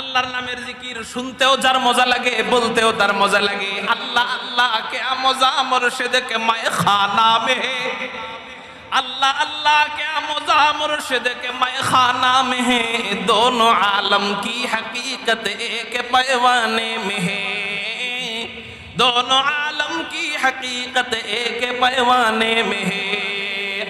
আল্লাহর নামের জিকির শুনতেও যার মজা লাগে, বলতেও তার মজা লাগে। আল্লাহ আল্লাহ কে মজা মুর্শিদ কে মায় খানা মে আল্লাহ আল্লাহ কে মজা মুর্শিদ কে মায়ে খানা মে হে দোনো আলম কি হকীকত এক পয়ওয়ানে মে। হে দোনো আলম কি হকীকত এক পয়ওয়ানে মে। হে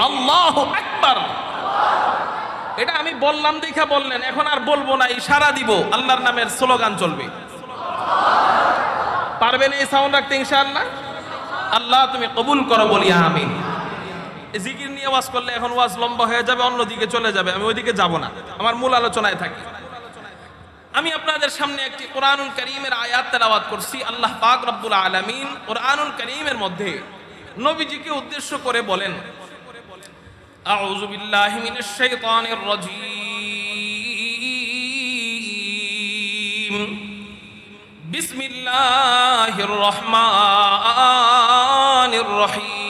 আল্লাহু আকবার আল্লাহু আকবার। এটা আমি বললাম, দেখা বললেন, এখন আর বলব না, ইশারা দিব, আল্লাহর নামের স্লোগান চলবে। পারবেন এই সাউন্ড রাখতে ইনশাআল্লাহ? আল্লাহ, তুমি কবুল করো বলি, আমিন। জিকির নিয়ে ওয়াজ করলে এখন ওয়াজ লম্বা হয়ে যাবে, অন্যদিকে চলে যাবে, আমি ওইদিকে যাব না। আমার মূল আলোচনায় থাকি। আমি আপনাদের সামনে একটি কোরআনুল করিমের আয়াত তেলাওয়াত করছি, আল্লাহ পাক রব্বুল আলামিন কোরআনুল করিমের মধ্যে নবীজিকে উদ্দেশ্য করে বলেন أعوذ بالله من الشيطان الرجيم بسم الله الرحمن الرحيم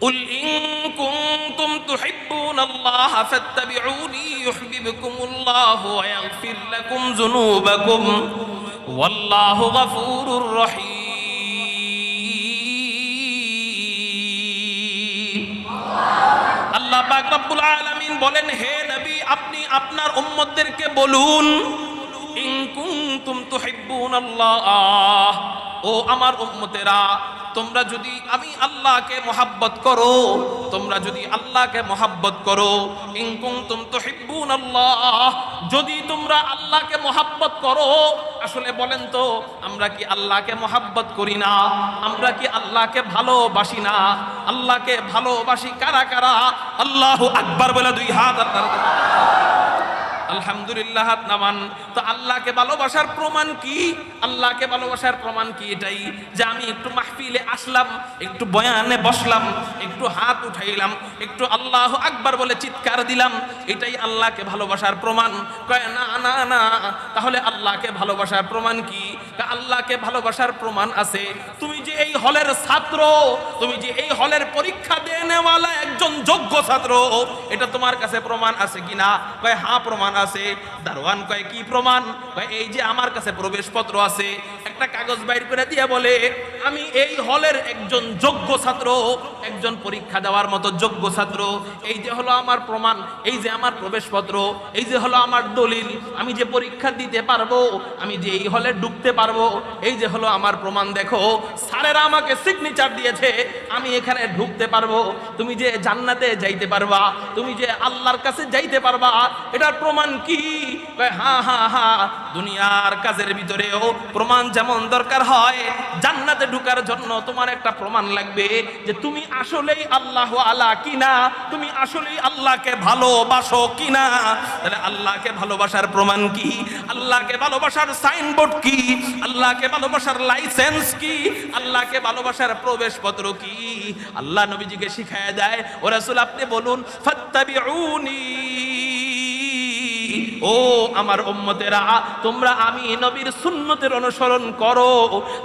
قل إن كنتم تحبون الله فاتبعوني يحببكم الله ويغفر لكم ذنوبكم والله غفور رحيم আল্লাহ পাক রব্বুল আলামিন বলেন, হে নবী, আপনি আপনার উম্মতদেরকে বলুন, ইন কুনতুম তুহিব্বুনাল্লাহ ও আমার উম্মতেরা তোমরা যদি আমি আল্লাহকে মোহাব্বত করো, তোমরা যদি আল্লাহকে মোহাব্বত করো, ইন কুনতুম আল্লাহ যদি তোমরা আল্লাহকে মোহাব্বত করো, আসলে বলেন তো, আমরা কি আল্লাহকে মোহাব্বত করি না? আমরা কি আল্লাহকে ভালোবাসি না? আল্লাহকে ভালোবাসি কারা কারা? আল্লাহ আকবার বলে দুই হাত আল্লাহর আলহামদুলিল্লাহ নামান। তো আল্লাহকে ভালোবাসার প্রমাণ কি? আল্লাহকে ভালোবাসার প্রমাণ কি এটাই? যে আমি একটু মাহফিলে আসলাম, একটু বয়ানে বসলাম, একটু হাত উঠাইলাম, একটু আল্লাহ আকবার বলে চিৎকার দিলাম, এটাই আল্লাহকে ভালোবাসার প্রমাণ। কয়, না না না, তাহলে আল্লাহকে ভালোবাসার প্রমাণ কি? আল্লাহকে ভালোবাসার প্রমাণ আছে। তুমি যে হলের ছাত্র, তুমি যে এই হলের পরীক্ষা দেনেওয়ালা একজন যোগ্য ছাত্র, এটা তোমার কাছে প্রমাণ আছে কিনা? কয় হ্যাঁ প্রমাণ আছে। দারোয়ান কয়, কি প্রমাণ? কয়, এই যে আমার কাছে প্রবেশপত্র আছে। একটা কাগজ বাইর করে দিয়ে বলে, আমি এই হলের একজন যোগ্য ছাত্র, একজন পরীক্ষা দেওয়ার মতো যোগ্য ছাত্র। এই যে হলো আমার প্রমাণ, এই যে আমার প্রবেশপত্র, এই যে হলো আমার দলিল, আমি যে পরীক্ষা দিতে পারব, আমি যে এই হলে ঢুকতে পারব, এই যে হলো আমার প্রমাণ, দেখো। স্যারেরা আমাকে সিগনেচার দিয়েছে আমি এখানে ঢুকতে পারব তুমি যে জান্নাতে যাইতে পারবা তুমি যে আল্লাহর কাছে যাইতে পারবা এটার প্রমাণ কি? কয়, হা হা হা দুনিয়ার কাজের ভিতরেও প্রমাণ যেমন দরকার হয় জান্নাতে ঢুকার জন্য তোমার একটা প্রমাণ লাগবে যে তুমি আসলেই আল্লাহ আলা কিনা তুমি আসলেই আল্লাহকে ভালোবাসো কিনা। তাহলে আল্লাহকে ভালোবাসার প্রমাণ কি? আল্লাহকে ভালোবাসার সাইনবোর্ড কি? আল্লাহকে ভালোবাসার লাইসেন্স কি? আল্লাহকে ভালোবাসার প্রবেশপত্র কি? আল্লাহ নবীজিকে দেয়, ও রাসূল, আপনি বলুন ও আমার তোমরা আমি নবীর সুন্নতের অনুসরণ করো।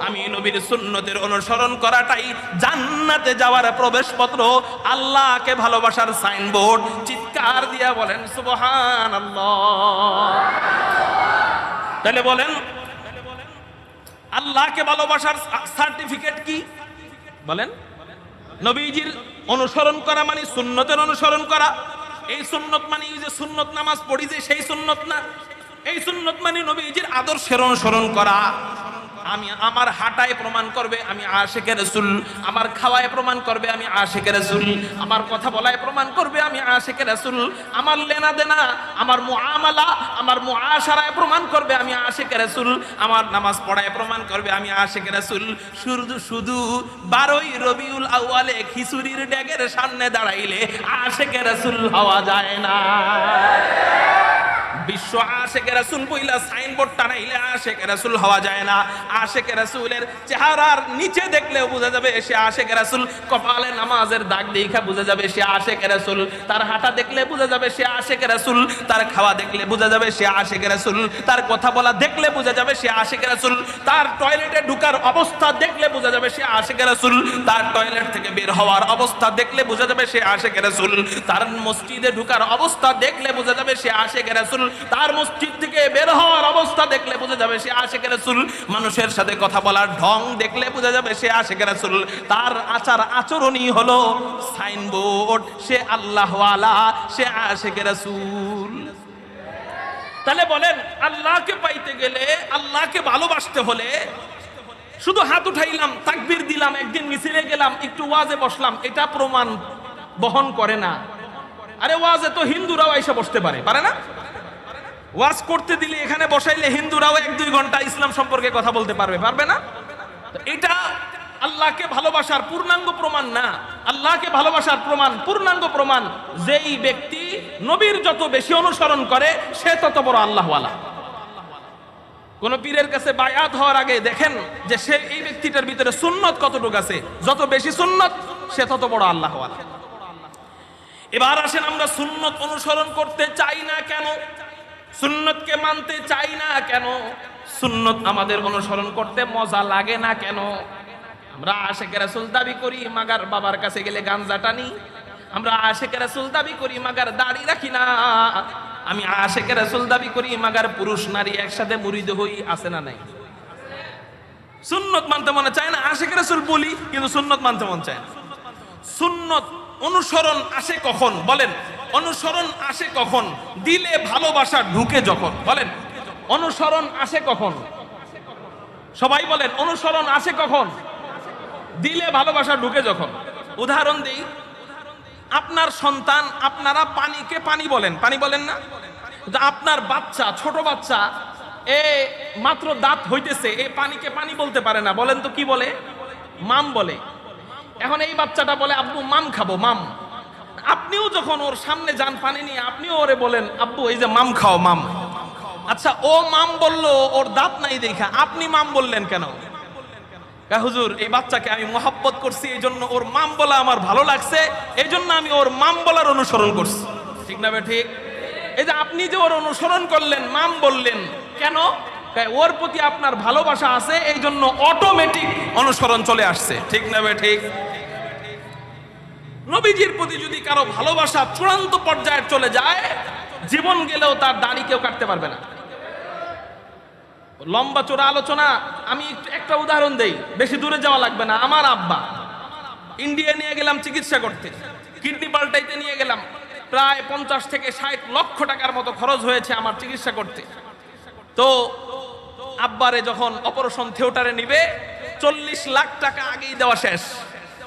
আমি নবীর সুন্নতের অনুসরণ করাটাই জান্নাতে যাওয়ার প্রবেশপত্র, আল্লাহকে ভালোবাসার সাইনবোর্ড। চিৎকার দিয়া বলেন, সুবহানাল্লাহ। তাহলে বলেন, আল্লাহকে ভালোবাসার সার্টিফিকেট কি? বলেন নবীজির অনুসরণ করা মানে সুন্নতের অনুসরণ করা। এই সুন্নত মানে এই যে সুন্নত নামাজ পড়ি যে সেই সুন্নত না, এই সুন্নত মানে নবীজির আদর্শের অনুসরণ করা। আমি আমার হাঁটায় প্রমাণ করবে আমি আশেকের রসুল। আমার খাওয়ায় প্রমাণ করবে আমি আশেকের রসুল। আমার কথা বলায় প্রমাণ করবে আমি আশেকের রসুল। আমার লেনা দেনা আমার মুআমালা, আমার মুআশারায় প্রমাণ করবে আমি আশেকের রসুল। আমার নামাজ পড়ায় প্রমাণ করবে আমি আশেকের রসুল। শুধু শুধু বারোই রবিউল আউয়ালে খিচুড়ির ড্যাগের সামনে দাঁড়াইলে আশেকের রসুল হওয়া যায় না। বিশ্ব আশেকে রাসুল বইলা সাইনবোর্ড টানাইলে আশেকে রাসুল হওয়া যায় না। আশেকে রাসুলের চেহারার নিচে দেখলেও বোঝা যাবে সে আশেকে রাসুল কপালে নামাজের দাগ দেখা বোঝা যাবে সে আশেকে রাসুল। তার হাঁটা দেখলে বোঝা যাবে সে আশেকে রাসুল। তার খাওয়া দেখলে বোঝা যাবে সে আশেকে রাসুল। তার কথা বলা দেখলে বোঝা যাবে সে আশেকে রাসুল। তার টয়লেটে ঢুকার অবস্থা দেখলে বোঝা যাবে সে আশেকে রাসুল। তার টয়লেট থেকে বের হওয়ার অবস্থা দেখলে বোঝা যাবে সে আশেকে রাসুল। তার মসজিদে ঢুকার অবস্থা দেখলে বোঝা যাবে সে আশেকে রাসুল। তার মসজিদ থেকে বের হওয়ার অবস্থা দেখলে বোঝা যাবে সে আশেকে রাসুল। মানুষের সাথে কথা বলার ঢং দেখলে বোঝা যাবে সে আশেকে রাসুল। তার আচার আচরণই হলো সাইনবোর্ড, সে আল্লাহওয়ালা, সে আশেকে রাসুল। তাহলে বলেন, আল্লাহকে পাইতে গেলে আল্লাহকে ভালোবাসতে হলে শুধু হাত উঠাইলাম, তাকবির দিলাম, একদিন মিছিলে গেলাম, একটু ওয়াজে বসলাম, এটা প্রমাণ বহন করে না। আরে ওয়াজে তো হিন্দুরাও এসে বসতে পারে পারে না? ওয়াজ করতে দিলে এখানে বসাইলে হিন্দুরাও এক দুই ঘণ্টা ইসলাম সম্পর্কে কথা বলতে পারবে পারবে না? এটা আল্লাহকে ভালোবাসার পূর্ণাঙ্গ প্রমাণ না। আল্লাহকে ভালোবাসার প্রমাণ, পূর্ণাঙ্গ প্রমাণ, যেই ব্যক্তি নবীর যত বেশি অনুসরণ করে, সে তত বড় আল্লাহওয়ালা। কোন পীরের কাছে বায়াত হওয়ার আগে দেখেন যে সে এই ব্যক্তিটার ভিতরে সুন্নত কতটুকু আছে। যত বেশি সুন্নত, সে তত বড় আল্লাহওয়ালা। এবার আসেন আমরা সুন্নত অনুসরণ করতে চাই না কেন? সুন্নতকে মানতে চাই না কেন? সুন্নত আমাদের অনুসরণ করতে মজা লাগে না কেন? আমরা আশেকে রাসুল দাবি করি, মাগার বাবার কাছে গেলে গাঞ্জা টানি। আমরা আশেকে রাসুল দাবি করি, মাগার দাড়ি রাখি না। আমি আশেকে রাসুল দাবি করি, মাগার পুরুষ নারী একসাথে মুরিদ হই, আছে না নাই? সুন্নত মানতে মনে চায় না? আশেকে রাসুল বলি, কিন্তু সুন্নত মানতে মন চায় না। সুন্নত অনুসরণ আসে কখন? বলেন, অনুসরণ আসে কখন? দিলে ভালোবাসা ঢুকে যখন? বলেন, অনুসরণ আসে কখন? সবাই বলেন, অনুসরণ আসে কখন? দিলে ভালোবাসা ঢুকে যখন? উদাহরণ দিই, আপনার সন্তান আপনারা পানিকে পানি বলেন। পানি বলেন না? আপনার বাচ্চা, ছোট বাচ্চা, এ মাত্র দাঁত হইতেছে, এ পানিকে পানি বলতে পারে না। বলেন তো কি বলে? মাম বলে। এখন এই বাচ্চাটা বলে, আব্বু, মাম খাব, মাম। আপনিও যখন ওর সামনে যান পানি নিয়ে, আপনিও ওরে বলেন, আব্বু, এই যে মাম খাও, মাম। আচ্ছা ও মাম বলল, ওর দাঁত নাই দেখা। আপনি মাম বললেন কেন? হুজুর, এই বাচ্চাকে আমি মোহাব্বত করছি এই জন্য ওর মাম বলা আমার ভালো লাগছে এই জন্য আমি ওর মাম বলার অনুসরণ করছি। ঠিক না বে ঠিক? এই যে আপনি যে ওর অনুসরণ করলেন, মাম বললেন, কেন? কয় ওর প্রতি আপনার ভালোবাসা আছে এই জন্য অটোমেটিক অনুসরণ চলে আসছে। ঠিক না ঠিক। নবীজির প্রতি যদি কারও ভালোবাসা চূড়ান্ত পর্যায়ে চলে যায়, জীবন গেলেও তার দাড়ি কেউ কাটতে পারবে না। লম্বা চোরা আলোচনা, আমি একটা উদাহরণ দেই, বেশি দূরে যাওয়া লাগবে না। আমার আব্বা, ইন্ডিয়া নিয়ে গেলাম চিকিৎসা করতে। কিডনি পাল্টাইতে নিয়ে গেলাম। প্রায় পঞ্চাশ থেকে ষাট লক্ষ টাকার মতো খরচ হয়েছে আমার চিকিৎসা করতে। তো আব্বারে যখন অপারেশন থিয়েটারে নিবে, চল্লিশ লাখ টাকা আগেই দেওয়া শেষ।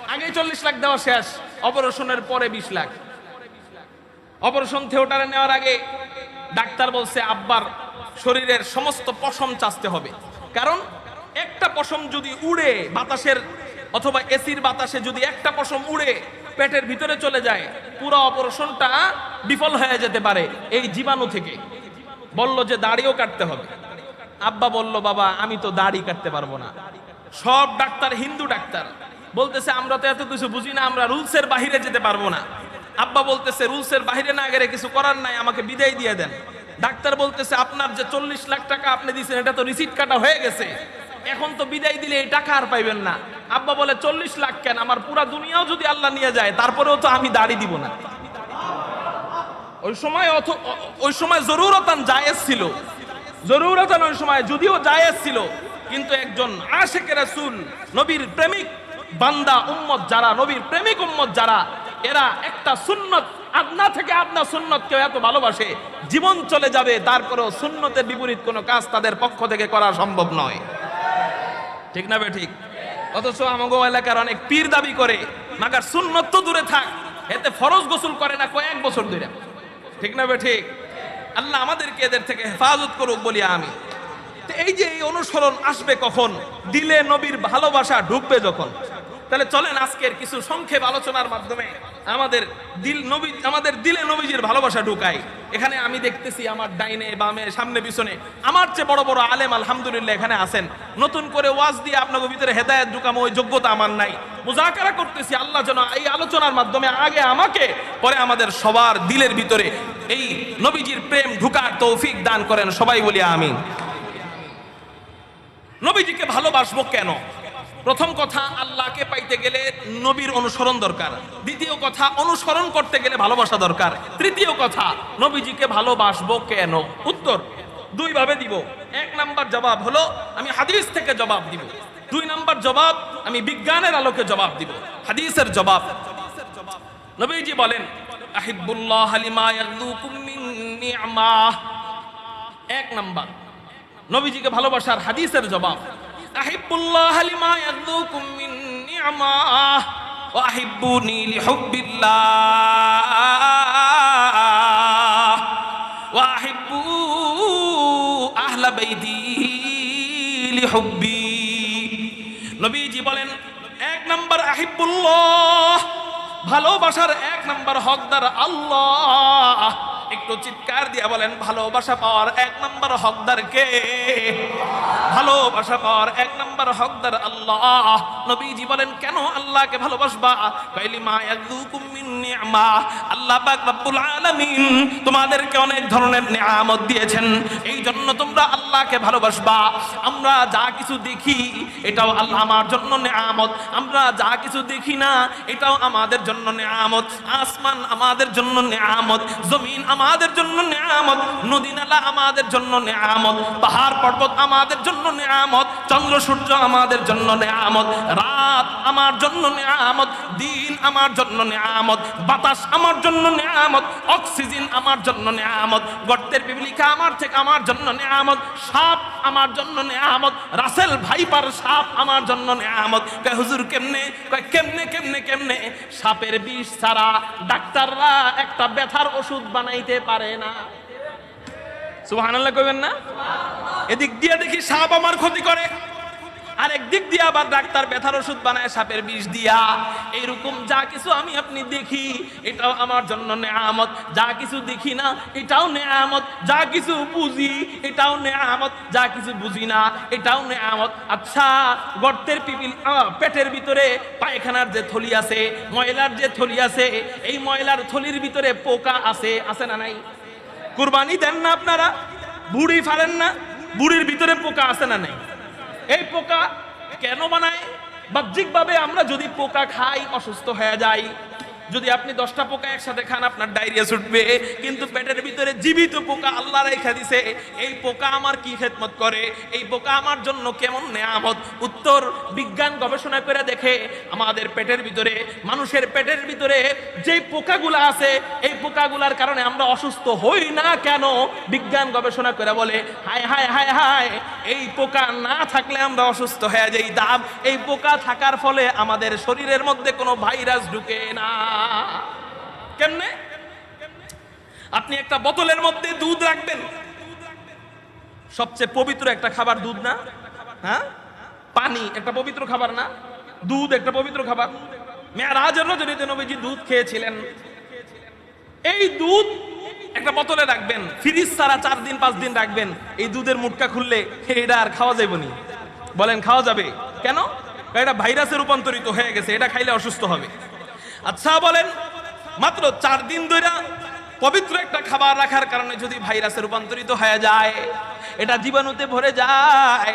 আগেই চল্লিশ লাখ দেওয়া শেষ। অপারেশনের পরে বিশ লাখ। অপারেশন থিয়েটারে নেওয়ার আগে ডাক্তার বলছে, আব্বার শরীরের সমস্ত পশম চাচতে হবে। কারণ একটা পশম যদি উড়ে বাতাসের, অথবা এসির বাতাসে যদি একটা পশম উড়ে পেটের ভিতরে চলে যায়, পুরো অপারেশনটা বিফল হয়ে যেতে পারে এই জীবাণু থেকে। বলল যে দাড়িও কাটতে হবে। আব্বা বলল, বাবা, আমি তো দাড়ি কাটতে পারব না। সব ডাক্তার হিন্দু ডাক্তার। বলতেছে, আমরা তো এত কিছু বুঝি না, আমরা রুলসের বাহিরে যেতে পারব না। আব্বা বলতেছে, রুলসের বাহিরে না গেলে কিছু করার নাই, আমাকে বিদায় দিয়ে দেন। ডাক্তার বলতেছে, আপনার যে চল্লিশ লাখ টাকা আপনি দিয়েছেন, এটা তো রিসিট কাটা হয়ে গেছে। এখন তো বিদায় দিলে এই টাকা আর পাইবেন না। আব্বা বলে, চল্লিশ লাখ কেন? আমার পুরা দুনিয়াও যদি আল্লাহ নিয়ে যায়, তারপরেও তো আমি দাড়ি দিব না। ওই সময় ওই সময় জরুরতান জায়েজ ছিল। জরুরতান ওই সময় যদিও জায়েজ ছিল কিন্তু একজন আশেকে রাসূল, নবীর প্রেমিক বান্দা উম্মত যারা, নবীর প্রেমিক উম্মত যারা, এরা একটা সুন্নত, আদনা থেকে আদনা সুন্নত কেউ এত ভালোবাসে, জীবন চলে যাবে, তারপরেও সুন্নতের বিপরীত কোনো কাজ তাদের পক্ষ থেকে করা সম্ভব নয়। ঠিক না বে ঠিক? অথচ আমাগো এলাকার অনেক পীর দাবি করে, মাগার সুন্নত তো দূরে থাক, এতে ফরজ গোসল করে না কয়েক বছর ধরে ঠিক না বে ঠিক? আল্লাহ আমাদেরকে এদের থেকে হেফাজত করুক বলি আমি তো এই যে এই অনুসরণ আসবে কখন? দিলে নবীর ভালোবাসা ঢুকবে যখন। তাহলে চলেন আজকের কিছু সংক্ষেপ আলোচনার মাধ্যমে। আমাদের দিল নবী, আমাদের দিলে নবীজির ভালোবাসা ঢুকাই এখানে আমি দেখতেছি আমার ডাইনে, বামে, সামনে, পিছনে। আমার চেয়ে বড় বড় আলেম, আলহামদুলিল্লাহ, এখানে আছেন। নতুন করে ওয়াজ দিয়ে আপনাদের ভিতরে হেদায়েত ঢুকামো ওই যোগ্যতা আমার নাই। মুজাকারা করতেছি, আল্লাহ যেন এই আলোচনার মাধ্যমে আগে আমাকে, পরে আমাদের সবার দিলের ভিতরে এই নবীজির প্রেম ঢুকার তৌফিক দান করেন। সবাই বলি আমি নবীজিকে ভালোবাসবো কেন? প্রথম কথা, আল্লাহকে পাইতে গেলে নবীর অনুসরণ দরকার। দ্বিতীয় কথা, অনুসরণ করতে গেলে ভালোবাসা দরকার। তৃতীয় কথা, নবীজিকে ভালোবাসবো কেন? উত্তর দুই ভাবে দিব। এক নাম্বার জবাব হলো, আমি হাদিস থেকে জবাব দিব। দুই নাম্বার জবাব, আমি বিজ্ঞানের আলোকে জবাব দিব। হাদিসের জবাব। নবীজি বলেন, আহিবুল্লাহ এক নাম্বার, নবীজিকে ভালোবাসার হাদিসের জবাব। আহিবুল্লাহ লিমা ইয়াদুকুম মিন নি'মাহ ওয়া আহিব্বুনি লিহুব্বিল্লাহ ওয়া আহিব্বু আহলা বাইতি লিহুব্বি নবীজি বলেন, এক নাম্বার আহিবুল্লাহ, ভালোবাসার এক নাম্বার হকদার আল্লাহ। একটু চিৎকার দিয়ে বলেন, ভালোবাসা পাওয়ার এক নম্বর হকদার কে? ভালোবাসা পাওয়ার এক নম্বর হকদার আল্লাহ। নবীজি বলেন, কেন আল্লাহকে ভালোবাসবা? কাইলি, মা ইয়াযুকুম মিন আল্লাহ পাক রব্বুল আলামিন তোমাদেরকে অনেক ধরনের নিয়ামত দিয়েছেন। এই জন্য তোমরা আল্লাহকে ভালোবাসবা। আমরা যা কিছু দেখি, এটাও আল্লাহ আমার জন্য নিয়ামত। আমরা যা কিছু দেখি না, এটাও আমাদের জন্য নিয়ামত। আসমান আমাদের জন্য নিয়ামত। জমিন আমাদের জন্য নিয়ামত নদী নালা আমাদের জন্য নিয়ামত পাহাড় পর্বত আমাদের জন্য নিয়ামত চন্দ্র সূর্য আমাদের জন্য নিয়ামত রাত আমার জন্য নিয়ামত দিন আমার জন্য নিয়ামত বাতাস আমার জন্য নিয়ামত অক্সিজেন আমার জন্য নিয়ামত গর্তের পিপিলিকা আমার থেকে আমার জন্য নিয়ামত সাপ আমার জন্য নিয়ামত রাসেল ভাইপার সাপ আমার জন্য নিয়ামত কয় হুজুর কেমনে কয় কেমনে কেমনে কেমনে সাপের বিষ ছাড়া ডাক্তাররা একটা ব্যথার ওষুধ বানাইতে পারে না। সুবহানাল্লাহ কইবেন না? এদিক দিয়ে দেখি সাপ আমার ক্ষতি করে। আর একদিক দিয়ে আবার ডাক্তার ব্যথার ওষুধ বানায়, সাপের বিষ দিয়া। এইরকম যা কিছু আমি আপনি দেখি, এটাও আমার জন্য নেয়ামত। যা কিছু দেখি না, এটাও নেয়ামত। যা কিছু বুঝি, এটাও নেয়ামত। যা কিছু বুঝি না, এটাও নেয়ামত। আচ্ছা গর্তের পিপিল পেটের ভিতরে পায়খানার যে থলি আছে, ময়লার যে থলি আছে, এই ময়লার থলির ভিতরে পোকা আছে আছে না নাই? কুরবানি দেন না আপনারা? বুড়ি ফারেন না? বুড়ির ভিতরে পোকা আছে না নেই? এই পোকা কেন বানায়? বাহ্যিকভাবে আমরা যদি পোকা খাই অসুস্থ হয়ে যাই যদি আপনি দশটা পোকা একসাথে খান, আপনার ডায়রিয়া ছুটবে। কিন্তু পেটের ভিতরে জীবিত পোকা আল্লাহ রেখা দিছে, এই পোকা আমার কি খেদমত করে? এই পোকা আমার জন্য কেমন নেয়ামত? উত্তর বিজ্ঞান গবেষণা করে দেখে, আমাদের পেটের ভিতরে, মানুষের পেটের ভিতরে যে পোকাগুলো আছে, এই পোকাগুলার কারণে আমরা অসুস্থ হই না কেন? বিজ্ঞান গবেষণা করে বলে, হায় হায় হায় হায়, এই পোকা না থাকলে আমরা অসুস্থ হয়ে যাই দাম। এই পোকা থাকার ফলে আমাদের শরীরের মধ্যে কোনো ভাইরাস ঢুকে না। কেমনে? আপনি একটা বোতলের মধ্যে দুধ রাখবেন। সবচেয়ে পবিত্র একটা খাবার দুধ না? হ্যাঁ? পানি একটা পবিত্র খাবার না? দুধ একটা পবিত্র খাবার। মেয়ারাজের রজনীতে নবীজি দুধ খেয়েছিলেন। এই দুধ একটা বোতলে রাখবেন। ফ্রিজ ছাড়া চার দিন, পাঁচ দিন রাখবেন। এই দুধের মুটকা খুললে এটা আর খাওয়া যাবে নি। বলেন, খাওয়া যাবে। কেন? এটা ভাইরাসে রূপান্তরিত হয়ে গেছে। এটা খাইলে অসুস্থ হবে। আচ্ছা বলেন মাত্র চার দিন ধরে পবিত্র একটা খাবার রাখার কারণে যদি ভাইরাসে রূপান্তরিত হয়ে যায় এটা জীবাণুতে ভরে যায়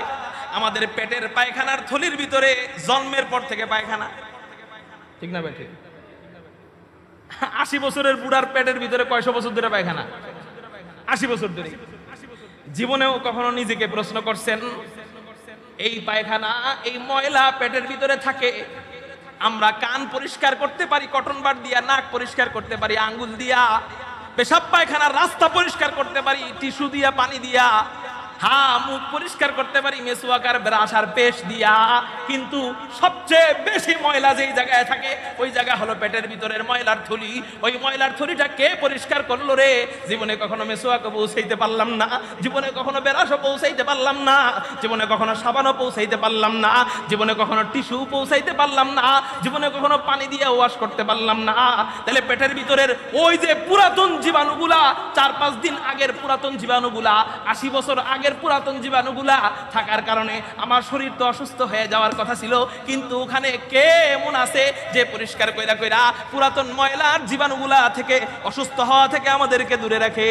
আমাদের পেটের পায়খানার থলির ভিতরে জন্মের পর থেকে পায়খানা। ঠিক না ভাই আশি বছরের বুড়ার পেটের ভিতরে কয়শো বছর ধরে পায়খানা? আশি বছর ধরে। জীবনেও কখনো নিজেকে প্রশ্ন করছেন এই পায়খানা এই ময়লা পেটের ভিতরে থাকে আমরা কান পরিষ্কার করতে পারি, কটন বার দিয়া নাক পরিষ্কার করতে পারি, আঙ্গুল দিয়া পেশাব পায়খানার রাস্তা পরিষ্কার করতে পারি, টিস্যু দিয়া, পানি দিয়া। হ্যাঁ মুখ পরিষ্কার করতে পারি, মেসুয়াকার ব্রাশ আর পেশ দিয়া। কিন্তু সবচেয়ে বেশি ময়লা যেই জায়গায় থাকে, ওই জায়গা হলো পেটের ভিতরের ময়লার থলি। ওই ময়লার থলিটা কে পরিষ্কার করল রে? জীবনে কখনো মেসুয়াকে পৌঁছাইতে পারলাম না, জীবনে কখনো বেরাসও পৌঁছাইতে পারলাম না, জীবনে কখনো সাবানও পৌঁছাইতে পারলাম না, জীবনে কখনো টিস্যু পৌঁছাইতে পারলাম না, জীবনে কখনো পানি দিয়ে ওয়াশ করতে পারলাম না। তাহলে পেটের ভিতরের ওই যে পুরাতন জীবাণুগুলা, চার পাঁচ দিন আগের পুরাতন জীবাণুগুলা, আশি বছর আগের পুরাতন জীবাণুগুলা থাকার কারণে আমার শরীর তো অসুস্থ হয়ে যাওয়ার কথা ছিল, কিন্তু ওখানে কে এমন আছে যে পরিষ্কার কইরা কইরা পুরাতন ময়লার জীবাণুগুলা থেকে অসুস্থ হওয়া থেকে আমাদেরকে দূরে রাখে?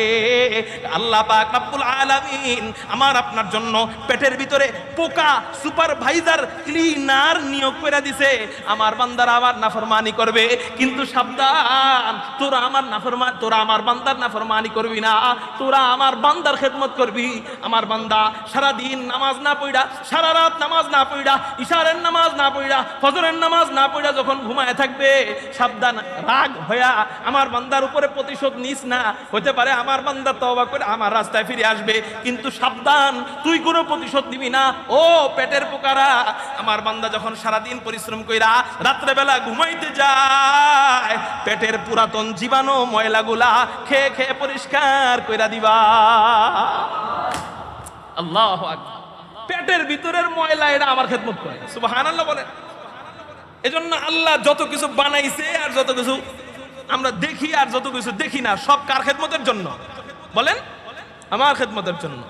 আল্লাহ পাক রব্বুল আলামিন আমার আপনার জন্য পেটের ভিতরে পোকা সুপারভাইজার ক্লিনার নিয়োগ করে দিছে। আমার বান্দারা আমার নাফরমানি করবে, কিন্তু সাবধান, তোরা আমার নাফরমান তোরা আমার বান্দার নাফরমানি করবি না, তোরা আমার বান্দার খেদমত করবি। আমার বান্দা সারা দিন নামাজ না পড়া সারা রাত নামাজ না পড়া ইশারের নামাজ না পড়া ফজরের নামাজ না পড়া যখন ঘুমায় থাকবে, সাবধান রাগ হইয়া আমার বান্দার উপরে প্রতিশোধ নিস না। হতে পারে আমার বান্দা তওবা করে আমার রাস্তায় ফিরে আসবে, কিন্তু সাবধান, তুই কোনো প্রতিশোধ নিবি না। ও পেটের পোকারা, আমার বান্দা যখন সারাদিন পরিশ্রম কইরা রাত্রেবেলা ঘুমাইতে যায়, পেটের পুরাতন জীবাণু ময়লাগুলা খেয়ে খেয়ে পরিষ্কার কইরা দিবা। আল্লাহ পেটের ভিতরের ময়লা এটা আমার খেদমত করে। সুবহানাল্লাহ বলেন এজন্য আল্লাহ যত কিছু বানাইছে আর যত কিছু আমরা দেখি আর যত কিছু দেখি না, সব কার খেদমতের জন্য? বলেন, আমার খেদমতের জন্য।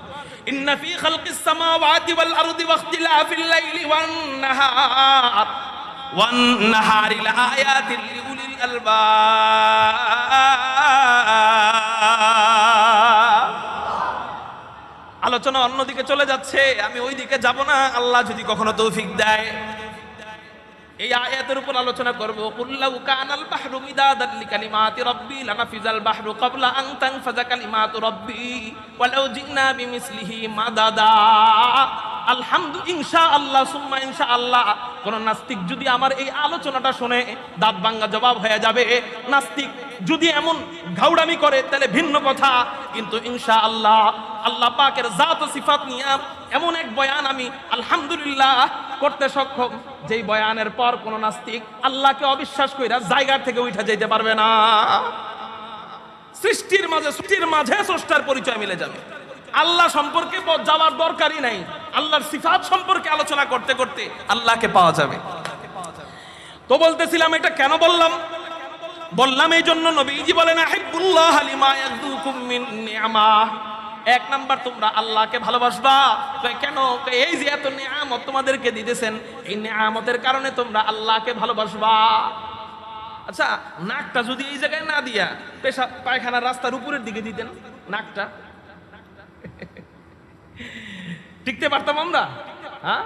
ইন্না ফি খালকিস সামাওয়াতি ওয়াল আরদি ওয়াখতিলাফিল লাইলি ওয়ান নাহার। ওয়ান নাহারি লাআয়াতিল লিউলিল আলবাব। আলোচনা অন্যদিকে চলে যাচ্ছে, আমি ওই দিকে যাব না। আল্লাহ যদি কখনো তৌফিক দেয়। এই আয়াতের উপর আলোচনা করব। কুল্লাউ কানাল বাহরু মিদাদাল লিকালিমাতি রাব্বি, লানাফিজাল বাহরু ক্বাবলা আন তানফাযা কালিমাতু রাব্বি, ওয়ালাউ জিনা বিমিসলিহি মাদাদা। আলহামদু ইনশা আল্লাহ সুম্মা ইনশা আল্লাহ কোন নাস্তিক যদি আমার এই আলোচনাটা শুনে, দাঁত ভাঙ্গা জবাব হয়ে যাবে। নাস্তিক যদি এমন ঘাউড়ামি করে, তাহলে ভিন্ন কথা। কিন্তু ইনশাআল্লাহ, আল্লাহ আল্লাহ পাকের জাত সিফাত নিয়ে এমন এক বয়ান আমি আলহামদুলিল্লাহ করতে সক্ষম। যেই বয়ানের পর কোন নাস্তিক আল্লাহকে অবিশ্বাস কইরা জায়গার থেকে উঠে যেতে পারবে না। সৃষ্টির মাঝে সৃষ্টির মাঝে স্রষ্টার পরিচয় মিলে যাবে। আল্লাহ সম্পর্কে যাওয়ার দরকারই নাই। আল্লাহর সিফাত সম্পর্কে আলোচনা করতে করতে আল্লাহকে পাওয়া যাবে। তো বলতেছিলাম, এটা কেন বললাম? বললাম এই জন্য নবীজি বলেন, আহিবুল্লাহ লিমা ইয়াযুকুম মিন নি'মা এক নাম্বার, তোমরা আল্লাহকে ভালোবাসবা। কেন? এই যে এত নিয়ামত তোমাদেরকে দিতেছেন, এই নিয়ামতের কারণে তোমরা আল্লাহকে ভালোবাসবা। আচ্ছা নাকটা যদি এই জায়গায় না দিয়া, পেশা পায়খানার রাস্তার উপরের দিকে দিতেন, নাকটা। টিকতে পারতাম আমরা? হ্যাঁ?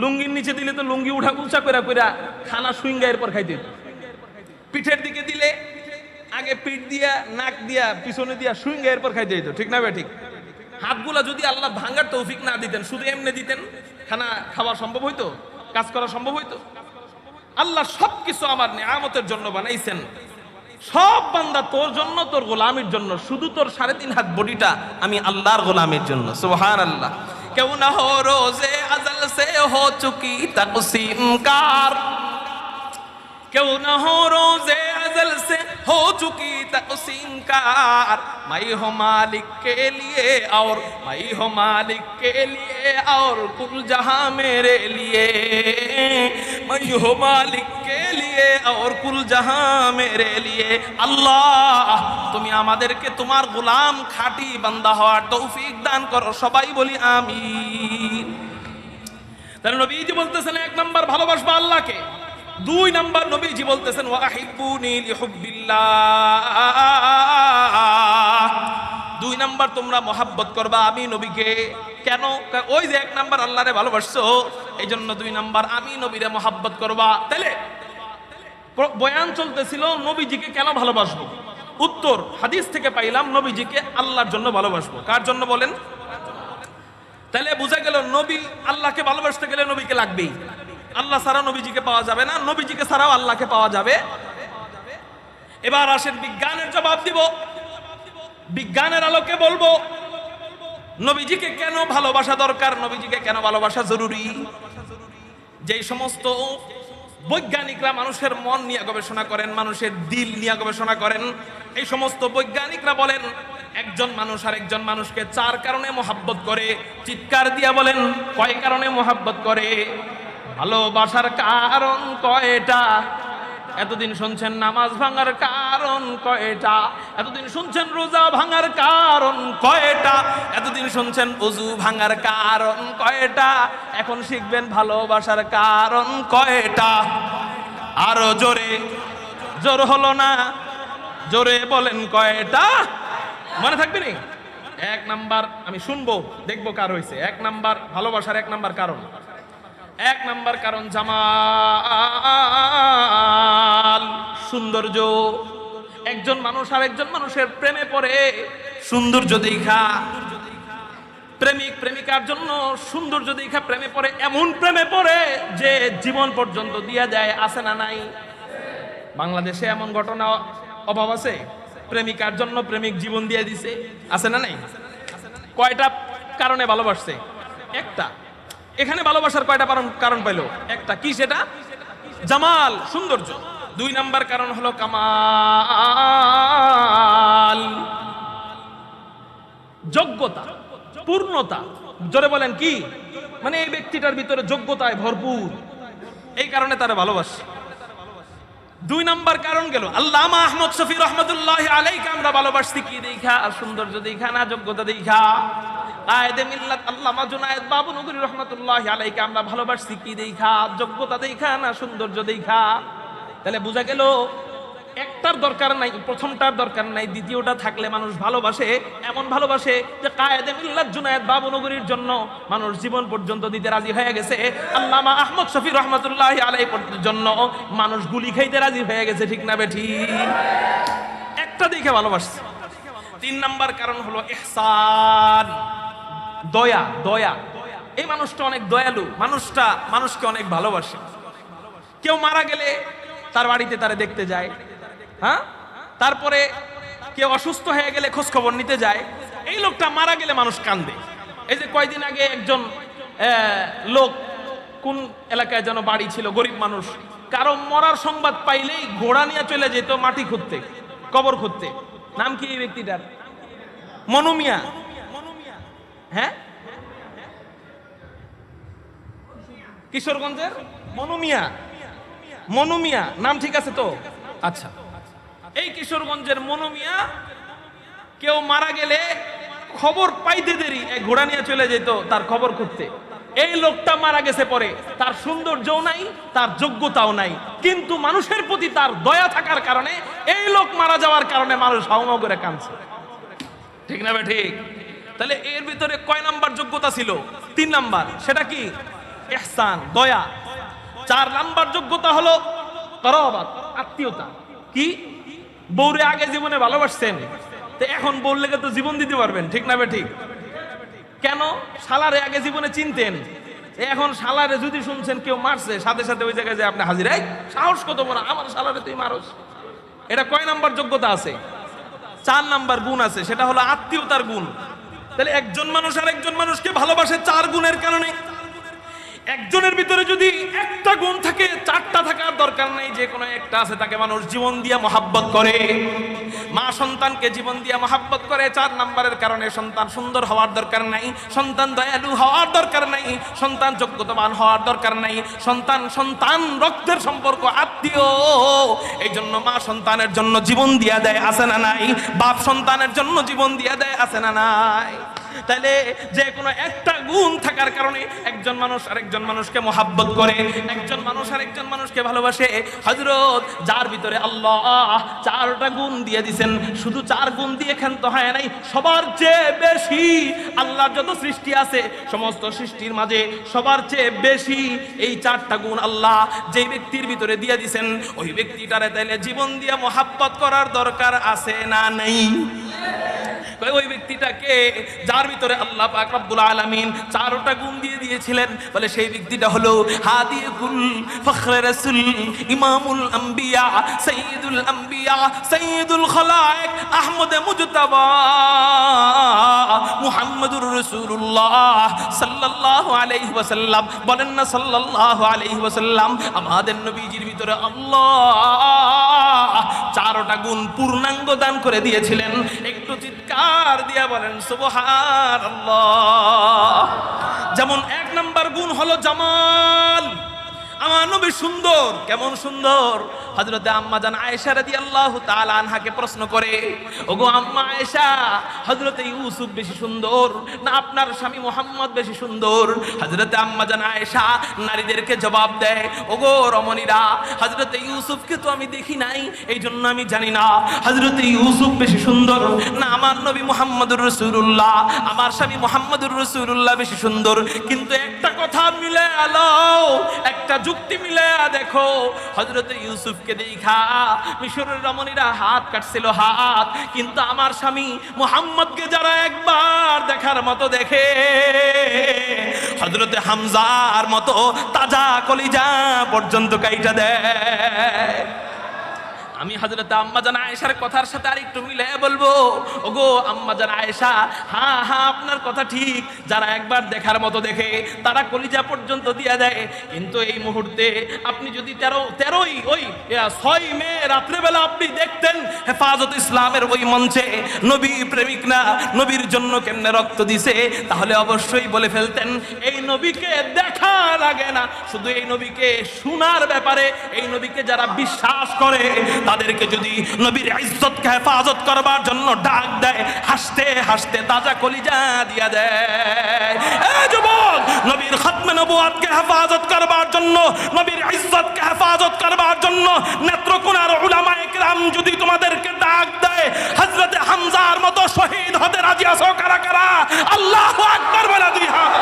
লুঙ্গির নিচে দিলে তো লুঙ্গি উঠা উঁচা করে কইরা খানা সুইঙ্গা এরপর খাইতে পিঠের দিকে দিলে আগে পিঠ দিয়া, নাক দিয়া, পিছনে দিয়া সুইঙ্গা এরপর খাইতে হইতো। ঠিক না ঠিক? হাতগুলা যদি আল্লাহ ভাঙ্গার তৌফিক না দিতেন, শুধু এমনি দিতেন, খানা খাওয়া সম্ভব হইতো? কাজ করা সম্ভব হইতো? আল্লাহ সব কিছু আমার নিয়ামতের জন্য বানাইছেন। সব বান্দা তোর জন্য, তোর গোলামের জন্য। শুধু তোর সাড়ে তিন হাত বডিটা আমি আল্লাহর গোলামের জন্য। সোহান আল্লাহ কেউ না হো রোজে আজল সে হো চুকি তকসিম কার কেউ না হো রোজে अजल से हो चुकी तकसीम कार मैं हो मालिक के लिए और मैं हो मालिक के लिए और कुल जहां मेरे लिए मैं हो मालिक के लिए और कुल जहां मेरे लिए আল্লাহ তুমি আমাদেরকে তোমার গোলাম খাঁটি বান্দা হওয়ার তৌফিক দান করো সবাই বলি আমিন তাহলে নবীজি বলতেছেন এক নাম্বার ভালোবাসবা আল্লাহকে দুই নাম্বার নবীজি বলতেছেন দুই নাম্বার তোমরা মহাব্বত করবা, আমি নবীকে কেন? ওই যে এক নাম্বার আল্লাহরে ভালোবাসছো এই জন্য দুই নাম্বার, আমি নবীরে মহাব্বত করবা। তাহলে বয়ান চলতেছিল, নবীজিকে কেন ভালোবাসবো? উত্তর হাদিস থেকে পাইলাম, নবীজিকে আল্লাহর জন্য ভালোবাসবো। কার জন্য বলেন? তাহলে বোঝা গেল নবী আল্লাহকে ভালোবাসতে গেলে নবীকে লাগবেই। আল্লাহ ছাড়া নবীজিকে পাওয়া যাবে না, নবীজিকে ছাড়াও আল্লাহকে পাওয়া যাবে। এবার আসেন বিজ্ঞানের জবাব দিব। বিজ্ঞানের আলোকে বলব, নবীজিকে কেন ভালোবাসা দরকার, নবীজিকে কেন ভালোবাসা জরুরি? যেই সমস্ত বৈজ্ঞানিকরা মানুষের মন নিয়ে গবেষণা করেন, মানুষের দিল নিয়ে গবেষণা করেন, এই সমস্ত বৈজ্ঞানিকরা বলেন, একজন মানুষ আর একজন মানুষকে চার কারণে মোহাব্বত করে, চিৎকার দিয়া বলেন, কয় কারণে মোহাব্বত করে? ভালোবাসার কারণ কয়টা? এতদিন শুনছেন নামাজ ভাঙার কারণ কয়টা? এতদিন শুনছেন রোজা ভাঙার কারণ কয়টা? এতদিন শুনছেন উজু ভাঙার কারণ কয়টা? এখন শিখবেন ভালোবাসার কারণ কয়টা? আরও জোরে, জোর হলো না? জোরে বলেন কয়টা? মনে থাকবে নি? এক নাম্বার আমি শুনব, দেখব কার হয়েছে এক নাম্বার, ভালোবাসার এক নাম্বার কারণ। এক নাম্বার কারণ জামাল, সৌন্দর্য। একজন মানুষ আর একজন মানুষের প্রেমে পড়ে সৌন্দর্য দেখা। প্রেমিক, প্রেমিকার জন্য সৌন্দর্য দেখা প্রেমে পড়ে, এমন প্রেমে পড়ে যে জীবন পর্যন্ত দিয়া দেয়, আছে না নাই? বাংলাদেশে এমন ঘটনা অভাব আছে? প্রেমিকার জন্য প্রেমিক জীবন দিয়ে দিছে, আছে না নাই? কয়টা কারণে ভালোবাসছে? একটা। এখানে ভালোবাসার কয়টা কারণ পাইলো? একটা কি সেটা? জামাল, সৌন্দর্য। দুই নাম্বার কারণ হলো কামাল। যোগ্যতা, পূর্ণতা। জোরে বলেন কি? মানে এই ব্যক্তিটার ভিতরে যোগ্যতায় ভরপুর। এই কারণে তারা ভালোবাসে। দুই নাম্বার কারণ গেল, আল্লামা আহমদ শফি রহমতুল্লাহ আলাইকে আমরা ভালোবাসছি। কি দেখা? সৌন্দর্য দেখা না, যোগ্যতা দেখা। কায়েদে মিল্লাত আল্লামা জুনায়েদ বাবু নগরী রহমতুল্লাহ আলাইকে, আমরা ভালোবাসছি, কি দেখা? যোগ্যতা দেখা না সৌন্দর্য দেখা? তাহলে বোঝা গেল, একটার দরকার নাই, প্রথমটার দরকার নাই, দ্বিতীয়টা থাকলে মানুষ ভালোবাসে, এমন ভালোবাসে যে কায়েদে মিল্লাত জুনায়েদ বাবু নগরীর জন্য মানুষ জীবন পর্যন্ত দিতে রাজি হয়ে গেছে। আল্লামা আহমদ শফি রহমতুল্লাহ আলাই জন্য মানুষ গুলি খাইতে রাজি হয়ে গেছে, ঠিক না বেঠি? একটা দেখে ভালোবাসছে। তিন নাম্বার কারণ হলো ইহসান দয়া দয়া। এই মানুষটা অনেক দয়ালু, মানুষটা মানুষকে অনেক ভালোবাসে। কেউ মারা গেলে তার বাড়িতে তারা দেখতে যায় হ্যাঁ? তারপরে কেউ অসুস্থ হয়ে গেলে খোঁজ খবর নিতে যায়। এই লোকটা মারা গেলে মানুষ কান্দে। এই যে কয়দিন আগে একজন লোক কোন এলাকায় যেন বাড়ি ছিল, গরিব মানুষ, কারও মরার সংবাদ পাইলেই ঘোড়া নিয়ে চলে যেত মাটি খুঁড়তে, কবর খুঁজতে নাম কি এই ব্যক্তিটার? মনুমিয়া হ্যাঁ? কিশোরগঞ্জের মনুমিয়া। মনুমিয়া, নাম ঠিক আছে তো? আচ্ছা। এই কিশোরগঞ্জের মনুমিয়া, কেউ মারা গেলে খবর পাইতে দেরি এক ঘোড়া নিয়ে চলে যেত তার খবর খুঁজতে। এই লোকটা মারা গেছে পরে, তার সৌন্দর্যও নাই, তার যোগ্যতাও নাই। কিন্তু মানুষের প্রতি তার দয়া থাকার কারণে এই লোক মারা যাওয়ার কারণে মানুষ হাউমাউ করে কাঁদছে। ঠিক না বে ঠিক? তাহলে এর ভিতরে কয় নাম্বার যোগ্যতা ছিল? তিন নাম্বার। সেটা কি? এহসান দয়া। চার নাম্বার যোগ্যতা হলো করবাত আত্মীয়তা। কি? বউরে আগে জীবনে ভালোবাসছেন। তো এখন বউর লেগে তো জীবন দিতে পারবেন, ঠিক না বে ঠিক? কেন? শালারে আগে জীবনে চিনতেন। এখন শালারে যদি শুনছেন, কেউ মারছে, সাথে সাথে ওই জায়গায় যে আপনি হাজিরাই সাহস কত বড়, আমার শালারে তুই মারস। এটা কয় নাম্বার যোগ্যতা আছে? চার নাম্বার গুণ আছে, সেটা হলো আত্মীয়তার গুণ। তাহলে একজন মানুষ আর একজন মানুষকে ভালোবাসে চার গুণের কারণে। একজনের ভিতরে যদি একটা গুণ থাকে, চারটা থাকার দরকার নেই, যে কোনো একটা আছে, তাকে মানুষ জীবন দিয়ে মহাব্বত করে। মা সন্তানকে জীবন দিয়ে মহাব্বত করে, চার নাম্বারের কারণে সন্তান সুন্দর হওয়ার দরকার নাই, সন্তান দয়ালু হওয়ার দরকার নাই, সন্তান যোগ্যতাবান হওয়ার দরকার নাই, সন্তান সন্তান রক্তের সম্পর্ক আত্মীয়। এই জন্য মা সন্তানের জন্য জীবন দিয়া দেয়, আছে না নাই? বাপ সন্তানের জন্য জীবন দিয়া দেয়, আছে না নাই? তাহলে যে কোনো একটা গুণ থাকার কারণে একজন মানুষ আরেকজন মানুষকে মোহাব্বত করে, একজন মানুষ আরেকজন মানুষকে ভালোবাসে। হজরত যার ভিতরে আল্লাহ চারটা গুণ দিয়ে দিছেন। শুধু চার গুণ দিয়ে ক্ষান্ত হয় নাই, সবার চেয়ে বেশি আল্লাহর যত সৃষ্টি আছে, সমস্ত সৃষ্টির মাঝে সবার চেয়ে বেশি এই চারটা গুণ আল্লাহ যেই ব্যক্তির ভিতরে দিয়ে দিছেন, ওই ব্যক্তিটারে তাইলে জীবন দিয়ে মোহাব্বত করার দরকার আছে না নেই? ওই ব্যক্তিটাকে যার ভিতরে আল্লাহ পাক রব্বুল আলামিন চারটা গুণ দিয়ে দিয়েছিলেন। বলে সেই ব্যক্তিটা হলো হাদিকুল ফখরে রাসূল, ইমামুল আম্বিয়া, সাইয়্যিদুল আম্বিয়া, সাইয়্যিদুল খলায়েক আহমদ মুজতাবা, মুহাম্মদুর রাসূলুল্লাহ সাল্লাল্লাহু আলাইহি ওয়াসাল্লাম। বলেন না সাল্লাল্লাহু আলাইহি ওয়াসাল্লাম, আমাদের নবীজির ভিতরে আল্লাহ চারটা গুণ পূর্ণাঙ্গ দান করে দিয়েছিলেন। চিৎকার দিয়ে বলেন সুবহান যেমন এক নাম্বার গুণ হলো জামাল। আমার নবী সুন্দর, কেমন সুন্দর? হযরতে আম্মা জান আয়েশা রাদিয়াল্লাহু তাআলা আনহাকে প্রশ্ন করে, ওগো আম্মা আয়েশা, হযরতে ইউসুফ বেশি সুন্দর না আপনার স্বামী মোহাম্মদ বেশি সুন্দর? হযরতে আম্মা জান আয়েশা নারীদেরকে জবাব দেয়, ওগো রমণীরা, হযরতে ইউসুফকে তো আমি দেখি নাই এই জন্য আমি জানি না। হযরতে ইউসুফ বেশি সুন্দর না আমার নবী মুহাম্মদুর রাসূলুল্লাহ? আমার স্বামী মুহাম্মদুর রাসূলুল্লাহ বেশি সুন্দর। কিন্তু একটা কথা মিলে আলো একটা যুক্তি মিলে দেখো, হযরতে ইউসুফকে দেখা। মিশরের রমণীরা হাত কাটছিল হাত, কিন্তু আমার স্বামী মোহাম্মদকে যারা একবার দেখার মতো দেখে হজরতে হামজার মতো তাজা কলিজা পর্যন্ত কাইটা দেয়। আমি হজরত আম্মা জান আয়েশার কথার সাথে আর একটু মিলে বলব, ওগো আম্মা জান আয়েশা হ্যাঁ হ্যাঁ আপনার কথা ঠিক, যারা একবার দেখার মতো দেখে, তারা কলিজা পর্যন্ত দিয়ে দেয়। কিন্তু এই মুহূর্তে আপনি যদি তেরো, তেরোই ওই ছয় মে রাত্রেবেলা আপনি দেখতেন হেফাজত ইসলামের ওই মঞ্চে নবী প্রেমিক না, নবীর জন্য কেমনে রক্ত দিছে, তাহলে অবশ্যই বলে ফেলতেন, এই নবীকে দেখা লাগে না। শুধু এই নবীকে শোনার ব্যাপারে, এই নবীকে যারা বিশ্বাস করে তাদেরকে যদি নবীর ইজ্জতকে হেফাজত করবার জন্য ডাক দেয়, হাসতে হাসতে তাজা কলিজা দিয়া দেয়। নবীর খতমে নবুয়াতকে হেফাজত করবার জন্য, নবীর ইজ্জতকে হেফাজত করবার জন্য নেত্রকোনার উলামা ইকরাম যদি তোমাদেরকে ডাক দেয়, হযরতে হামজার মতো শহীদ হতে রাজি আছো কারা কারা? আল্লাহু আকবার বলে দুই হাত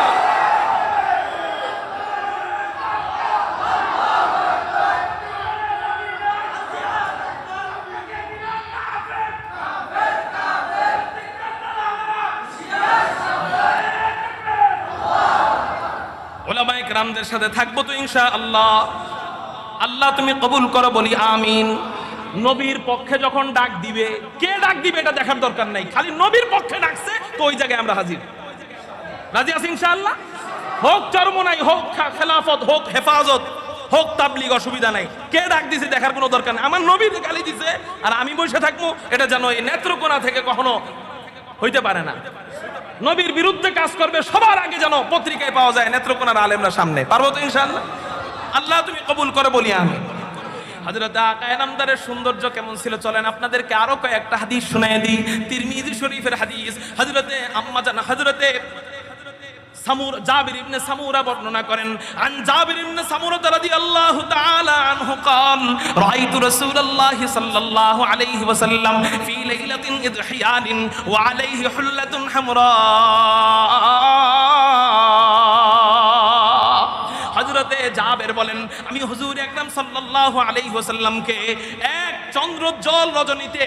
কেরামদের সাথে থাকব তো ইনশা আল্লাহ আল্লাহ তুমি কবুল করো, বলি আমিন। নবীর পক্ষে যখন ডাক দিবে, কে ডাক দিবে এটা দেখার দরকার নাই। খালি নবীর পক্ষে ডাকছে, তো ওই জায়গায় আমরা হাজির। রাজি আছি ইনশাআল্লাহ? হোক চরমনাই, হোক খেলাফত, হোক হেফাজত, হোক তাবলিগ, অসুবিধা নাই। কে ডাক দিছে দেখার কোনো দরকার নাই। আমার নবীর গালি দিছে, আর আমি বসে থাকব, এটা যেন এই নেত্রকোনা থেকে কখনো হইতে পারে না। নবীর বিরুদ্ধে কাজ করবে, সবার আগে যেন পত্রিকায় পাওয়া যায়, নেত্রকোনার আলেমরা সামনে। পারব তো ইনশাল্লাহ আল্লাহ তুমি কবুল করে বলি, আমি। সৌন্দর্য কেমন ছিল? চলেন আপনাদেরকে আরও কয়েকটা হাদিস শুনে দিই। তিরমিজি শরীফের হাদিস হজরতে আম্মা জান, হযরতে সামুর জাবির ইবনে সামুরা বর্ণনা করেন আন জাবির ইবনে সামুরা রাদিয়াল্লাহু তাআলা আনহু قال রাআইতু রাসূলুল্লাহি সাল্লাল্লাহু আলাইহি ওয়াসাল্লাম ফি লাইলাতিন ইদহিয়ান ওয়া আলাইহি হুল্লাতুন হামরা জাবের বলেন, আমি হুজুর একদম সাল্লাল্লাহু আলাইহি ওয়াসাল্লামকে এক চন্দ্রোজ্জ্বল রজনীতে,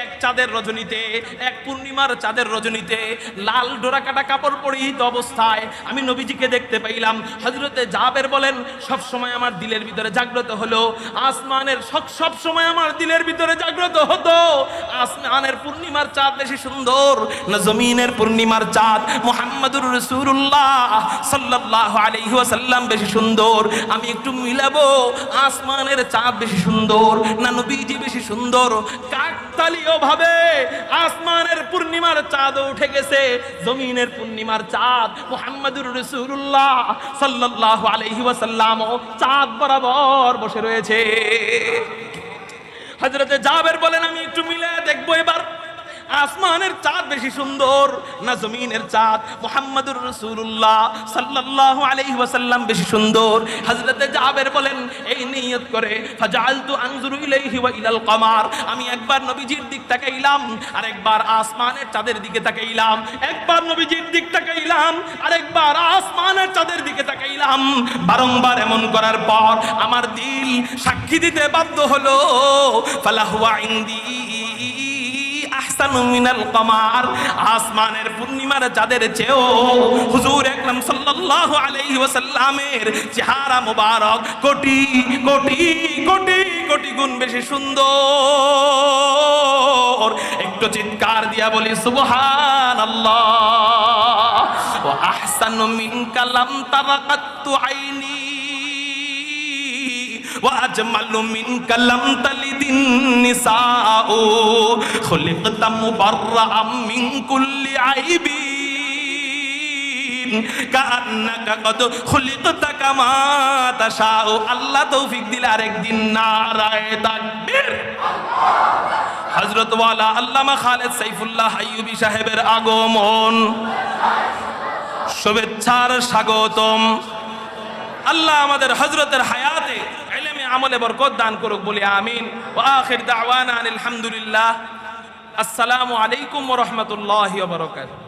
এক চাঁদের রজনীতে, এক পূর্ণিমার চাঁদের রজনীতে লাল ডোরা কাটা কাপড় পরিহিত অবস্থায় আমি নবীজিকে দেখতে পাইলাম। হযরতে জাবের বলেন, সব সময় আমার দিলের ভিতরে জাগ্রত হলো, আসমানের সব সব সময় আমার দিলের ভিতরে জাগ্রত হতো। আসমানের পূর্ণিমার চাঁদ বেশি সুন্দর না জমিনের পূর্ণিমার চাঁদ? মুহাম্মাদুর রাসূলুল্লাহ সাল্লাল্লাহু আলাইহি ওয়াসাল্লাম বেশি সুন্দর। আমি একটু মিলাবো। আসমানের চাঁদ বেশি সুন্দর, না নবীজি বেশি সুন্দর? কাকতালীয় ভাবে আসমানের পূর্ণিমার চাঁদ উঠে গেছে, জমিনের পূর্ণিমার চাঁদ। মুহাম্মাদুর রাসূলুল্লাহ সাল্লাল্লাহু আলাইহি ওয়াসাল্লাম চাঁদ বরাবর বসে রয়েছে। হযরতে জাবের বলেন, আমি একটু মিলে দেখব এবার। আসমানের চাঁদ বেশি সুন্দর না জমিনের চাঁদ? মোহাম্মদুর রসুল্লাহ সাল্লাল্লাহু আলাইহি ওয়াসাল্লাম বেশি সুন্দর। হযরতে জাবের বলেন, এই নিয়ত করে ফাজালতু আনজুরু ইলাইহি ওয়া ইলাল কমার। আমি একবার নবীজির দিক তাকাইলাম আর একবার আসমানের চাঁদের দিকে তাকাইলাম, একবার নবীজির দিক তাকাইলাম আর একবার আসমানের চাঁদের দিকে তাকাইলাম। বারংবার এমন করার পর আমার দিল সাক্ষী দিতে বাধ্য হলো, ফালাহুয়া ইনদি আসমানের পূর্ণিমার চাঁদের চেয়েও হুজুর একরাম সাল্লাল্লাহু আলাইহি ওয়াসাল্লামের চেহারা মোবারক, কোটি কোটি কোটি কোটি গুণ বেশি সুন্দর। একটু চিৎকার দিয়া বলি, সুবহানাল্লাহ। ওয়া আহসানু মিনকা লাম তারাকাতু আইনি وأجمل منك لم تلد النساء خلقت مبرأ من كل عيب কান্নাকা কত খুলিকত কামা তাশাউ আল্লাহ তৌফিক দিলে আরেকদিন নারায়ে তাকবীর হযরত ওয়ালা আল্লামা খালেদ সাইফুল্লাহ আইয়ুবী সাহেবের আগমন শুভেচ্ছার স্বাগতম আল্লাহ আমাদের হজরতের হায়াতে এলেমে আমলে বরকত দান করুক বলি আমিন। ও আখির দাওয়ান আলহামদুলিল্লাহ আসসালামু আলাইকুম রহমতুল্লাহ বরকাত